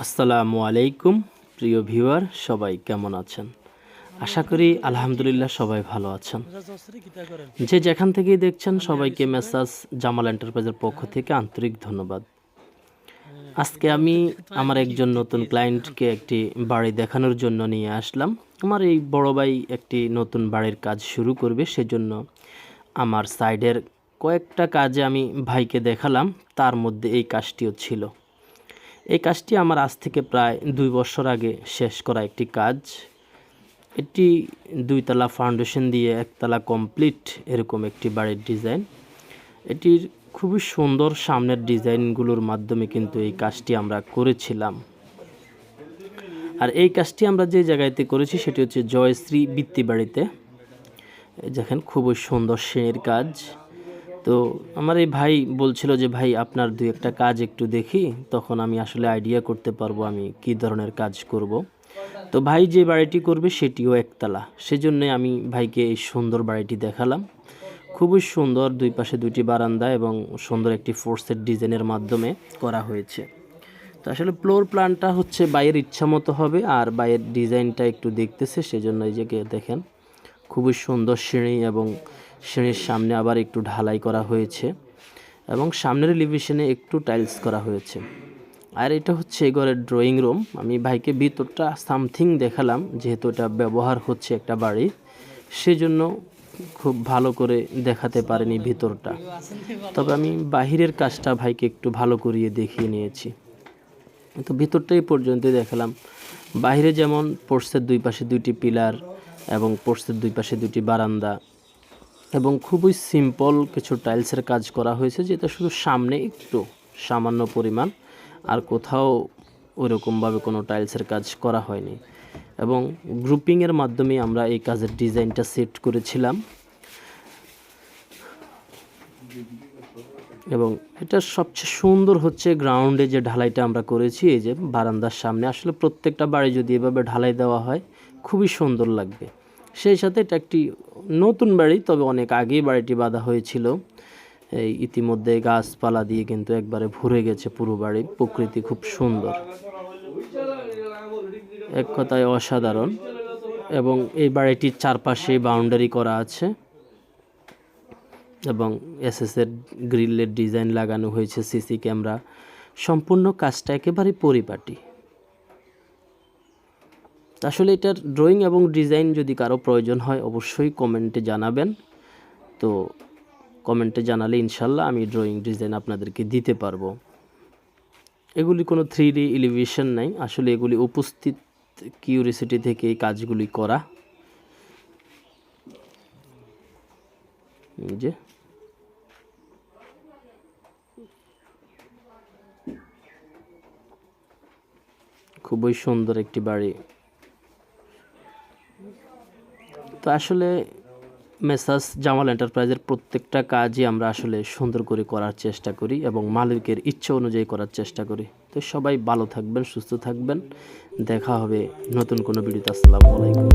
আসসালামু আলাইকুম, প্রিয় ভিউয়ার, সবাই কেমন আছেন? আশা করি আলহামদুলিল্লাহ সবাই ভালো আছেন। যে যেখান থেকেই দেখছেন, সবাইকে মেসাজ জামাল এন্টারপ্রাইজের পক্ষ থেকে আন্তরিক ধন্যবাদ। আজকে আমি আমার একজন নতুন ক্লায়েন্টকে একটি বাড়ি দেখানোর জন্য নিয়ে আসলাম। আমার এই বড় ভাই একটি নতুন বাড়ির কাজ শুরু করবে, সেজন্য আমার সাইডের কয়েকটা কাজে আমি ভাইকে দেখালাম। তার মধ্যে এই কাজটিও ছিল। এই কাজটি আমার আজ থেকে প্রায় দুই বছর আগে শেষ করা একটি কাজ। এটি দুইতলা ফাউন্ডেশন দিয়ে একতলা কমপ্লিট এরকম একটি বাড়ির ডিজাইন এটির খুবই সুন্দর সামনের ডিজাইনগুলোর মাধ্যমে কিন্তু এই কাজটি আমরা করেছিলাম। আর এই কাজটি আমরা যে জায়গাতে করেছি সেটি হচ্ছে জয়শ্রী বৃত্তিবাড়িতে এই দেখেন, খুবই সুন্দর শ্রেণির কাজ। তো আমার এই ভাই বলছিল যে, ভাই, আপনার দুই একটা কাজ একটু দেখি, তখন আমি আসলে আইডিয়া করতে পারব আমি কি ধরনের কাজ করব। তো ভাই যে বাড়িটি করবে সেটিও একতলা। সেজন্যই আমি ভাইকে এই সুন্দর বাড়িটি দেখালাম। খুবই সুন্দর, দুই পাশে দুইটি বারান্দা এবং সুন্দর একটি ফোর্সের ডিজাইনের মাধ্যমে করা হয়েছে। তো আসলে ফ্লোর প্ল্যানটা হচ্ছে বাইয়ের ইচ্ছা মতো হবে, আর বাইয়ের ডিজাইনটা একটু দেখতেছে, সেজন্য এই যে দেখেন, খুবই সুন্দর সিঁড়ি এবং সিঁড়ির সামনে আবার একটু ঢালাই করা হয়েছে এবং সামনের এলিভেশনে একটু টাইলস করা হয়েছে। আর এটা হচ্ছে এই ঘরের ড্রয়িং রুম আমি ভাইকে ভিতরটা সামথিং দেখালাম, যেহেতু এটা ব্যবহার হচ্ছে একটা বাড়ি সেজন্য খুব ভালো করে দেখাতে পারেনি ভিতরটা। তবে আমি বাহিরের কাজটা ভাইকে একটু ভালো করিয়ে দেখিয়ে নিয়েছি। তো ভিতরটা এই পর্যন্তই দেখালাম। বাইরে যেমন পোর্সের দুই পাশে দুইটি পিলার এবং পোর্সের দুই পাশে দুটি বারান্দা এবং খুবই সিম্পল কিছু টাইলসের কাজ করা হয়েছে, যেটা শুধু সামনে একটু সামান্য পরিমাণ, আর কোথাও ওইরকমভাবে কোনো টাইলসের কাজ করা হয়নি। এবং গ্রুপিংয়ের মাধ্যমে আমরা এই কাজের ডিজাইনটা সেট করেছিলাম। এবং এটা সবচেয়ে সুন্দর হচ্ছে গ্রাউন্ডে যে ঢালাইটা আমরা করেছি, এই যে বারান্দার সামনে। আসলে প্রত্যেকটা বাড়ি যদি এভাবে ঢালাই দেওয়া হয়, খুবই সুন্দর লাগবে। সেই সাথে এটা একটি নতুন বাড়ি, তবে অনেক আগেই বাড়িটি বাঁধা হয়েছিল। এই ইতিমধ্যে গাছপালা দিয়ে কিন্তু একবারে ভরে গেছে পুরো বাড়ি। প্রকৃতি খুব সুন্দর। এক কথায় অসাধারণ। এবং এই বাড়িটির চারপাশে বাউন্ডারি করা আছে। এবং এসএসের গ্রিলের ডিজাইন লাগানো হয়েছে, সিসি ক্যামেরা। সম্পূর্ণ কাজটা একেবারে পরিপাটি। আসলে এটার ড্রয়িং এবং ডিজাইন যদি কারও প্রয়োজন হয়, অবশ্যই কমেন্টে জানাবেন। তো কমেন্টে জানালে ইনশাল্লাহ আমি ড্রয়িং ডিজাইন আপনাদেরকে দিতে পারব। এগুলি কোনো থ্রি ডি এলিভেশন নাই। আসলে এগুলি উপস্থিত কিউরিসিটি থেকে এই কাজগুলি করা। যে। খুবই সুন্দর একটি বাড়ি তো আসলে মেসাজ জামাল এন্টারপ্রাইজের প্রত্যেকটা কাজই আমরা আসলে সুন্দর করে করার চেষ্টা করি এবং মালিকের ইচ্ছা অনুযায়ী করার চেষ্টা করি। তো সবাই ভালো থাকবেন, সুস্থ থাকবেন। দেখা হবে নতুন কোনো ভিডিওতে। আসসালামু আলাইকুম।